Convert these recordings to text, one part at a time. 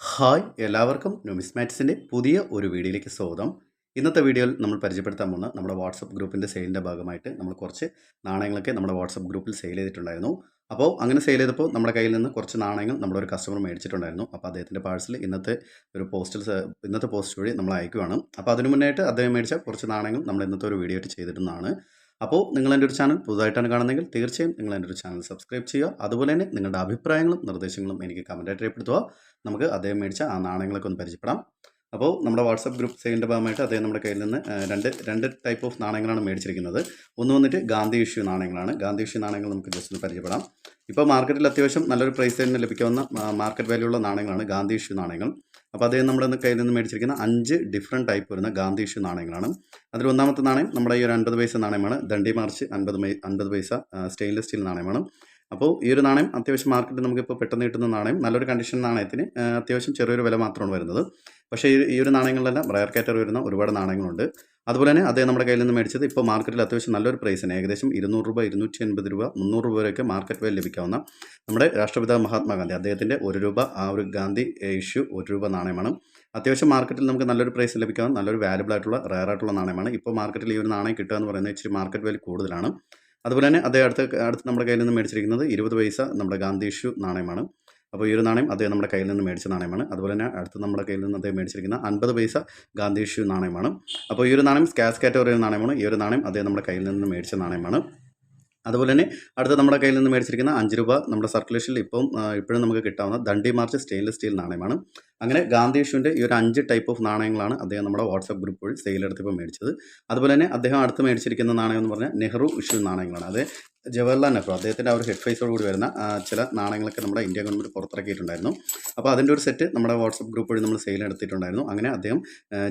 Hi എല്ലാവർക്കും ന്യൂമിസ്മാറ്റിക്സിന്റെ പുതിയ ഒരു വീഡിയോയിലേക്ക് സ്വാഗതം. ഇന്നത്തെ വീഡിയോയിൽ നമ്മൾ പരിചയപ്പെടുത്താൻ പോകുന്ന നമ്മുടെ വാട്സപ്പ് ഗ്രൂപ്പിന്റെ സെയിലിന്റെ ഭാഗമായിട്ട് നമ്മൾ കുറച്ച് നാണയങ്ങളൊക്കെ നമ്മുടെ വാട്സപ്പ് ഗ്രൂപ്പിൽ സെയിൽ ചെയ്തിട്ടുണ്ടായിരുന്നു. അപ്പോൾ അങ്ങനെ സെയിൽ ചെയ്തപ്പോൾ നമ്മുടെ കയ്യിൽ നിന്ന് കുറച്ച് നാണയങ്ങൾ നമ്മുടെ ഒരു കസ്റ്റമർ മേടിച്ചിട്ടുണ്ടായിരുന്നു. അപ്പോൾ അദ്ദേഹത്തിന്റെ പാഴ്സൽ ഇന്നത്തെ ഒരു പോസ്റ്റൽ ഇന്നത്തെ പോസ്റ്റ് വഴി നമ്മൾ അയക്കുവാണ് അപ്പോൾ അതിനു മുന്നായിട്ട് അദ്ദേഹം മേടിച്ച കുറച്ച് നാണയങ്ങൾ നമ്മൾ ഇന്നത്തെ ഒരു വീഡിയോ ആയിട്ട് ചെയ്തിരുന്നതാണ് അപ്പോൾ നിങ്ങൾ എന്റെ ഒരു ചാനൽ പുതുതായിട്ടാണ് കാണുന്നതെങ്കിൽ തീർച്ചയായും നിങ്ങൾ എന്റെ ഒരു ചാനൽ സബ്സ്ക്രൈബ് ചെയ്യുക. അതുപോലെ തന്നെ നിങ്ങളുടെ അഭിപ്രായങ്ങളും നിർദ്ദേശങ്ങളും എനിക്ക് കമന്റായിട്ട് രേഖപ്പെടുത്തുക. നമുക്ക് അദ്ദേഹം മേടിച്ച ആ നാണയങ്ങളൊക്കെ ഒന്ന് പരിചയപ്പെടാം. അപ്പോൾ നമ്മുടെ വാട്സപ്പ് ഗ്രൂപ്പ് സെയിലിന്റെ ഭാഗമായിട്ട് അദ്ദേഹം നമ്മുടെ കയ്യിൽ നിന്ന് രണ്ട് രണ്ട് ടൈപ്പ് ഓഫ് നാണയങ്ങളാണ് മേടിച്ചിരിക്കുന്നത്. ഒന്ന് വന്നിട്ട് ഗാന്ധി ഇഷ്യൂ നാണയങ്ങളാണ്. ഗാന്ധി ഇഷ്യൂ നാണയങ്ങൾ നമുക്ക് ജസ്റ്റ് ഒന്ന് പരിചയപ്പെടാം. ഇപ്പോൾ മാർക്കറ്റിൽ അത്യാവശ്യം നല്ലൊരു പ്രൈസ് തന്നെ ലഭിക്കാവുന്ന മാർക്കറ്റ് വാല്യൂ ഉള്ള നാണയങ്ങളാണ് ഗാന്ധി ഇഷ്യൂ നാണയങ്ങൾ. അപ്പോൾ അദ്ദേഹം നമ്മുടെ കയ്യിൽ നിന്ന് മേടിച്ചിരിക്കുന്ന അഞ്ച് ഡിഫറെന്റ് ടൈപ്പ് വരുന്ന ഗാന്ധി ഇഷ്യൂ നാണയങ്ങളാണ്. അതിൽ ഒന്നാമത്തെ നാണയം നമ്മുടെ ഈ ഒരു അൻപത് പൈസ നാണയമാണ്. ദണ്ഡി മാർച്ച് അൻപത് അൻപത് പൈസ സ്റ്റെയിൻലെസ് സ്റ്റീൽ നാണയമാണ്. അപ്പോൾ ഈ ഒരു നാണയം അത്യാവശ്യം മാർക്കറ്റിൽ നമുക്കിപ്പോൾ പെട്ടെന്ന് കിട്ടുന്ന നാണയം നല്ലൊരു കണ്ടീഷൻ നാണയത്തിന് അത്യാവശ്യം ചെറിയൊരു വില മാത്രമാണ് വരുന്നത്. പക്ഷേ ഈ ഒരു നാണയങ്ങളിലെല്ലാം റയർ കാറ്റർ വരുന്ന ഒരുപാട് നാണയങ്ങളുണ്ട്. അതുപോലെ തന്നെ അദ്ദേഹം നമ്മുടെ കയ്യിൽ നിന്ന് മേടിച്ചത് ഇപ്പോൾ മാർക്കറ്റിൽ അത്യാവശ്യം നല്ലൊരു പ്രൈസിന് ഏകദേശം ഇരുന്നൂറ് രൂപ ഇരുന്നൂറ്റി എൺപത് രൂപ മുന്നൂറ് രൂപ വരെയൊക്കെ മാർക്കറ്റ് വില ലഭിക്കാവുന്ന നമ്മുടെ രാഷ്ട്രപിതാ മഹാത്മാഗാന്ധി അദ്ദേഹത്തിന്റെ ഒരു രൂപ ആ ഒരു ഗാന്ധി ഇഷ്യൂ ഒരു രൂപ നാണയമാണ്. അത്യാവശ്യം മാർക്കറ്റിൽ നമുക്ക് നല്ലൊരു പ്രൈസ് ലഭിക്കാവുന്ന നല്ലൊരു വാലുബിൾ ആയിട്ടുള്ള റയർ ആയിട്ടുള്ള നാണയമാണ്. ഇപ്പോൾ മാർക്കറ്റിൽ ഈ ഒരു നാണയം കിട്ടുക എന്ന് പറയുന്നത് ഇച്ചിരി മാർക്കറ്റ് വാല്യൂ കൂടുതലാണ്. അതുപോലെ തന്നെ അദ്ദേഹം അടുത്ത അടുത്ത് നമ്മുടെ കയ്യിൽ നിന്ന് മേടിച്ചിരിക്കുന്നത് ഇരുപത് പൈസ നമ്മുടെ ഗാന്ധി ഇഷ്യൂ നാണയമാണ്. അപ്പോൾ ഈ ഒരു നാണയം അദ്ദേഹം നമ്മുടെ കയ്യിൽ നിന്ന് മേടിച്ച നാണയമാണ്. അതുപോലെ തന്നെ അടുത്ത് നമ്മുടെ കയ്യിൽ നിന്ന് അദ്ദേഹം മേടിച്ചിരിക്കുന്ന അൻപത് പൈസ ഗാന്ധി ഇഷ്യൂ നാണയമാണ്. അപ്പോൾ ഈ ഒരു നാണയം സ്കാസ് കാറ്റഗറി നാണയമാണ്. ഈ ഒരു നാണയം അദ്ദേഹം നമ്മുടെ കയ്യിൽ നിന്ന് മേടിച്ച നാണയമാണ്. അതുപോലെ തന്നെ അടുത്ത നമ്മുടെ കയ്യിൽ നിന്ന് മേടിച്ചിരിക്കുന്ന അഞ്ച് രൂപ നമ്മുടെ സർക്കുലേഷനിൽ ഇപ്പം ഇപ്പോഴും നമുക്ക് കിട്ടാവുന്ന ദണ്ഡി മാർച്ച് സ്റ്റെയിൻലെസ് സ്റ്റീൽ നാണയമാണ്. അങ്ങനെ ഗാന്ധി ഇഷ്യൂവിന്റെ ഈ ഒരു അഞ്ച് ടൈപ്പ് ഓഫ് നാണയങ്ങളാണ് അദ്ദേഹം നമ്മുടെ വാട്സപ്പ് ഗ്രൂപ്പ് വഴി സെയിൽ എടുത്തപ്പോൾ മേടിച്ചത്. അതുപോലെ തന്നെ അദ്ദേഹം അടുത്ത് മേടിച്ചിരിക്കുന്ന നാണയം എന്ന് പറഞ്ഞാൽ നെഹ്റു ഇഷ്യൂ നാണയങ്ങളാണ്. അത് ജവഹർലാൽ നെഹ്റു അദ്ദേഹത്തിന്റെ ആ ഒരു ഹെഡ് ഫേസോട് കൂടി വരുന്ന ചില നാണയങ്ങളൊക്കെ നമ്മുടെ ഇന്ത്യ ഗവൺമെന്റ് പുറത്തിറക്കിയിട്ടുണ്ടായിരുന്നു. അപ്പോൾ അതിന്റെ ഒരു സെറ്റ് നമ്മുടെ വാട്സപ്പ് ഗ്രൂപ്പ് വഴി നമ്മൾ സെയിൽ എടുത്തിട്ടുണ്ടായിരുന്നു. അങ്ങനെ അദ്ദേഹം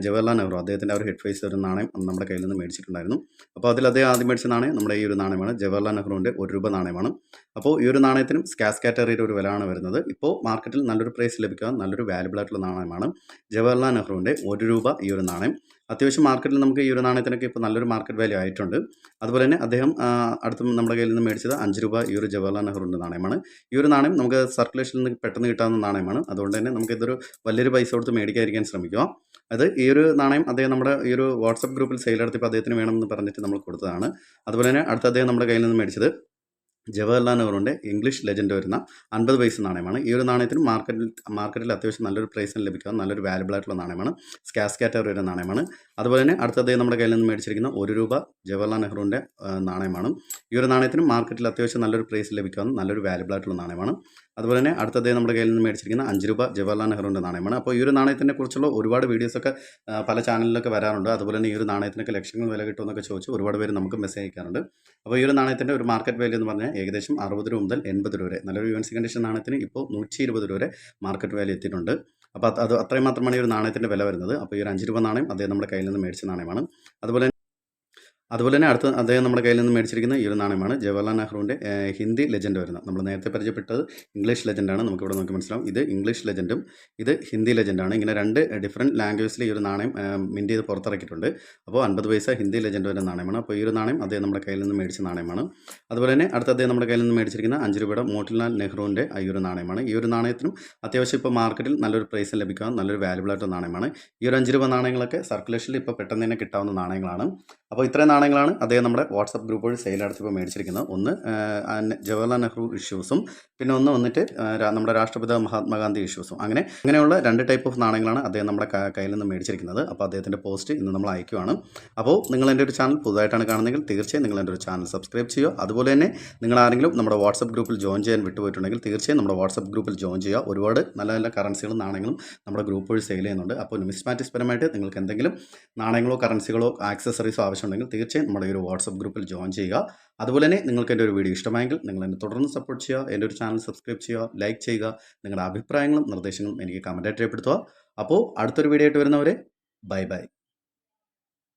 ജവഹർലാൽ നെഹ്റു അദ്ദേഹത്തിന്റെ ആ ഒരു ഹെഡ് ഫേസ് ഒരു നാണയം നമ്മുടെ കയ്യിൽ നിന്ന് മേടിച്ചിട്ടുണ്ടായിരുന്നു. അപ്പോൾ അതിൽ അദ്ദേഹം ആദ്യം മേടിച്ച നാണയം നമ്മുടെ ഈ ഒരു നാണയമാണ്. ജവഹർലാൽ നെഹ്റുവിന്റെ ഒരു രൂപ നാണയമാണ്. അപ്പോൾ ഈ ഒരു നാണയത്തിനും സ്കാസ് കാറ്റഗറിയുടെ ഒരു വിലയാണ് വരുന്നത്. ഇപ്പോൾ മാർക്കറ്റിൽ നല്ലൊരു പ്രൈസ് ലഭിക്കാൻ നല്ലൊരു വാല്യബിൾ ആയിട്ടുള്ള നാണയമാണ്. ജവഹർലാൽ നെഹ്റുവിന്റെ ഒരു രൂപ ഈ ഒരു നാണയം. അത്യാവശ്യം മാർക്കറ്റിൽ നമുക്ക് ഈ ഒരു നാണയത്തിനൊക്കെ ഇപ്പോൾ നല്ലൊരു മാർക്കറ്റ് വാല്യൂ ആയിട്ടുണ്ട്. അതുപോലെ തന്നെ അദ്ദേഹം അടുത്ത് നമ്മുടെ കയ്യിൽ നിന്ന് മേടിച്ചത് അഞ്ച് രൂപ ഈ ഒരു ജവഹർലാൽ നെഹ്റുവിന്റെ നാണയമാണ്. ഈ ഒരു നാണയം നമുക്ക് സർക്കുലേഷനിൽ നിന്ന് പെട്ടെന്ന് കിട്ടാവുന്ന നാണയമാണ്. അതുകൊണ്ട് തന്നെ നമുക്ക് ഇതൊരു വലിയൊരു പൈസ കൊടുത്ത് മേടിക്കാതിരിക്കാൻ ശ്രമിക്കുക. അത് ഈ ഒരു നാണയം അദ്ദേഹം നമ്മുടെ ഈ ഒരു വാട്സപ്പ് ഗ്രൂപ്പിൽ സെയിൽ നടത്തിയപ്പോൾ അദ്ദേഹത്തിന് വേണമെന്ന് പറഞ്ഞിട്ട് നമ്മൾ കൊടുത്തതാണ്. അതുപോലെ തന്നെ അടുത്ത അദ്ദേഹം നമ്മുടെ കയ്യിൽ നിന്ന് മേടിച്ചത് ജവഹർലാൽ നെഹ്റുവിന്റെ ഇംഗ്ലീഷ് ലെജൻഡ് വരുന്ന അൻപത് പൈസ നാണയമാണ്. ഈ ഒരു നാണയത്തിന് മാർക്കറ്റിൽ മാർക്കറ്റിൽ അത്യാവശ്യം നല്ലൊരു പ്രൈസിന് ലഭിക്കുക നല്ലൊരു വാലുബിൾ ആയിട്ടുള്ള നാണയമാണ്. സ്കാസ് കാറ്റഗറി വരുന്ന നാണയമാണ്. അതുപോലെ തന്നെ അടുത്തത് നമ്മുടെ കയ്യിൽ നിന്ന് മേടിച്ചിരിക്കുന്ന ഒരു രൂപ ജവഹർലാൽ നെഹ്റുവിന്റെ നാണയമാണ്. ഈ ഒരു നാണയത്തിന് മാർക്കറ്റിൽ അത്യാവശ്യം നല്ലൊരു പ്രൈസ് ലഭിക്കാവുന്ന നല്ലൊരു വാലുബിൾ ആയിട്ടുള്ള നാണയമാണ്. അതുപോലെ തന്നെ അടുത്തത് നമ്മുടെ കയ്യിൽ നിന്ന് മേടിച്ചിരിക്കുന്ന അഞ്ച് രൂപ ജവഹർലാൽ നെഹ്റുവിന്റെ നാണയമാണ്. അപ്പോൾ ഈ ഒരു നാണയത്തിനെ കുറിച്ചുള്ള ഒരുപാട് വീഡിയോസൊക്കെ പല ചാനലിലൊക്കെ വരാറുണ്ട്. അതുപോലെ തന്നെ ഈ ഒരു നാണയത്തിനൊക്കെ ലക്ഷങ്ങൾ വില കിട്ടുമെന്നൊക്കെ ചോദിച്ച് ഒരുപാട് പേര് നമുക്ക് മെസ്സേജ് അയക്കാറുണ്ട്. അപ്പോൾ ഈ ഒരു നാണയത്തിന്റെ ഒരു മാർക്കറ്റ് വാല്യൂ എന്ന് പറഞ്ഞാൽ ഏകദേശം അറുപത് രൂപ മുതൽ എൺപത് രൂപ വരെ. നല്ലൊരു യു എൻ സി കണ്ടീഷൻ നാണയത്തിന് ഇപ്പോൾ നൂറ്റി ഇരുപത് രൂപ വരെ മാർക്കറ്റ് വാല്യൂ എത്തിയിട്ടുണ്ട്. അപ്പോൾ അത് അത് അത്രയും മാത്രമാണ് ഈ ഒരു നാണയത്തിന്റെ വില വരുന്നത്. അപ്പോൾ ഈ ഒരു അഞ്ച് രൂപ നാണയം അദ്ദേഹം നമ്മുടെ കയ്യിൽ നിന്ന് മേടിച്ച നാണയമാണ്. അതുപോലെ അതുപോലെ തന്നെ അടുത്ത അദ്ദേഹം നമ്മുടെ കയ്യിൽ നിന്ന് മേടിച്ചിരിക്കുന്ന ഈ ഒരു നാണയമാണ് ജവഹർലാൽ നെഹ്റുവിന്റെ ഹിന്ദി ലെജൻഡ് വരുന്നത്. നമ്മൾ നേരത്തെ പരിചയപ്പെട്ടത് ഇംഗ്ലീഷ് ലെജൻഡാണ്. നമുക്കിവിടെ നോക്കി മനസ്സിലാവും. ഇത് ഇംഗ്ലീഷ് ലെജൻഡും ഇത് ഹിന്ദി ലെജൻഡാണ്. ഇങ്ങനെ രണ്ട് ഡിഫറെന്റ് ലാംഗ്വേജിൽ ഈ ഒരു നാണയം മിന്റ് ചെയ്ത് പുറത്തിറക്കിയിട്ടുണ്ട്. അപ്പോൾ അൻപത് പൈസ ഹിന്ദി ലെജൻഡ് വരുന്ന നാണയമാണ്. അപ്പോൾ ഈ ഒരു നാണയം അദ്ദേഹം നമ്മുടെ കയ്യിൽ നിന്ന് മേടിച്ച നാണയമാണ്. അതുപോലെ തന്നെ അടുത്ത അദ്ദേഹം നമ്മുടെ കയ്യിൽ നിന്ന് മേടിച്ചിരിക്കുന്ന അഞ്ച് രൂപയുടെ മോട്ടിലാൽ നെഹ്റുവിന്റെ ഈ ഒരു നാണയമാണ്. ഈ ഒരു നാണയത്തിനും അത്യാവശ്യം ഇപ്പോൾ മാർക്കറ്റിൽ നല്ലൊരു പ്രൈസ് ലഭിക്കാൻ നല്ലൊരു വാല്യബിൾ ആയിട്ടുള്ള നാണയമാണ്. ഈ ഒരു അഞ്ച് രൂപ നാണയങ്ങളൊക്കെ സർക്കുലേഷനിൽ ഇപ്പോൾ പെട്ടെന്ന് തന്നെ കിട്ടാവുന്ന നാണയങ്ങളാണ്. അപ്പോൾ ഇത്രയും നാണയങ്ങളാണ് അദ്ദേഹം നമ്മുടെ വാട്സപ്പ് ഗ്രൂപ്പ് വഴി സെയിൽ നടത്തിപ്പോൾ മേടിച്ചിരിക്കുന്നത്. ഒന്ന് ജവഹർലാൽ നെഹ്റു ഇഷ്യൂസും പിന്നെ ഒന്ന് വന്നിട്ട് നമ്മുടെ രാഷ്ട്രപിത മഹാത്മാഗാന്ധി ഇഷ്യൂസും അങ്ങനെ അങ്ങനെയുള്ള രണ്ട് ടൈപ്പ് ഓഫ് നാണയങ്ങളാണ് അദ്ദേഹം നമ്മുടെ കയ്യിൽ നിന്ന് മേടിച്ചിരിക്കുന്നത്. അപ്പോൾ അദ്ദേഹത്തിന്റെ പോസ്റ്റ് ഇന്ന് നമ്മൾ അയക്കുവാണ്. അപ്പോൾ നിങ്ങൾ എന്റെ ഒരു ചാനൽ പുതുതായിട്ടാണ് കാണുന്നതെങ്കിൽ തീർച്ചയായും നിങ്ങൾ എന്റെ ഒരു ചാനൽ സബ്സ്ക്രൈബ് ചെയ്യുക. അതുപോലെ തന്നെ നിങ്ങൾ ആരെങ്കിലും നമ്മുടെ വാട്സപ്പ് ഗ്രൂപ്പിൽ ജോയിൻ ചെയ്യാൻ വിട്ടുപോയിട്ടുണ്ടെങ്കിൽ തീർച്ചയായും നമ്മുടെ വാട്സപ്പ് ഗ്രൂപ്പിൽ ജോയിൻ ചെയ്യുക. ഒരുപാട് നല്ല നല്ല കറൻസികളും നാണയങ്ങളും നമ്മുടെ ഗ്രൂപ്പ് വഴി സെയിൽ ചെയ്യുന്നുണ്ട്. അപ്പോൾ നുമിസ്മാറ്റിക്സ് പരമായിട്ട് നിങ്ങൾക്ക് എന്തെങ്കിലും നാണയങ്ങളോ കറൻസികളോ ആക്സസറീസോ ആവശ്യമുണ്ടെങ്കിൽ തീർച്ചയായും നമ്മുടെ ഈ ഒരു വാട്സപ്പ് ഗ്രൂപ്പിൽ ജോയിൻ ചെയ്യുക. അതുപോലെ തന്നെ നിങ്ങൾക്ക് എന്റെ ഒരു വീഡിയോ ഇഷ്ടമായെങ്കിൽ നിങ്ങൾ എന്നെ തുടർന്ന് സപ്പോർട്ട് ചെയ്യുക. എന്റെ ഒരു ചാനൽ സബ്സ്ക്രൈബ് ചെയ്യുക ലൈക്ക് ചെയ്യുക നിങ്ങളുടെ അഭിപ്രായങ്ങളും നിർദ്ദേശങ്ങളും എനിക്ക് കമന്റായിട്ട് രേഖപ്പെടുത്തുക. അപ്പോൾ അടുത്തൊരു വീഡിയോ ആയിട്ട് വരുന്നവരെ ബൈ ബൈ.